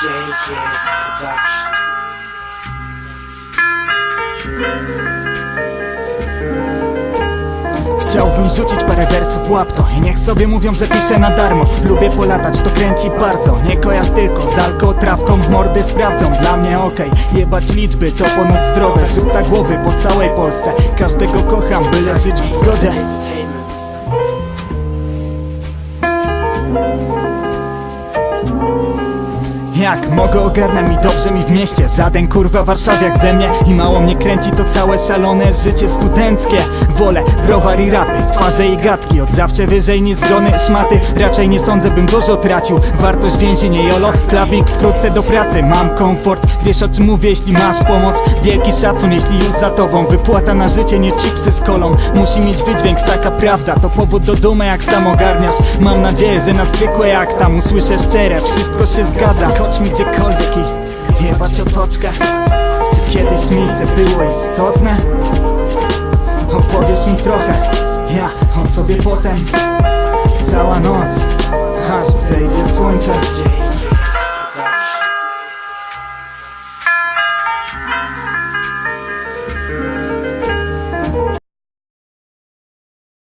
Production. Chciałbym rzucić parę wersów w łapto I niech sobie mówią, że piszę na darmo. Lubię polatać, to kręci bardzo. Nie kojarz tylko z alko, trawką w mordy sprawdzą. Dla mnie okej, jebać liczby to ponoć zdrowe. Rzuca głowy po całej Polsce. Każdego kocham, byle żyć w zgodzie Jak mogę ogarnę mi dobrze mi w mieście? Żaden kurwa warszawiak ze mnie I mało mnie kręci. To całe szalone życie studenckie. Wolę browar i rapy, twarze i gadki. Od zawsze wyżej niż zgony szmaty. Raczej nie sądzę bym dużo tracił. Wartość więzienie jolo, klawik wkrótce do pracy. Mam komfort, wiesz o czym mówię jeśli masz pomoc. Wielki szacun jeśli już za tobą. Wypłata na życie, nie chipsy z kolą. Musi mieć wydźwięk, taka prawda. To powód do dumy jak sam ogarniasz. Mam nadzieję, że na zwykłe jak tam. Usłyszę szczere, wszystko się zgadza Chodźmy gdziekolwiek i jebać otoczka Czy kiedyś miejsce było istotne? Opowiesz mi trochę, ja o sobie potem. Cała noc, aż zejdzie słońce.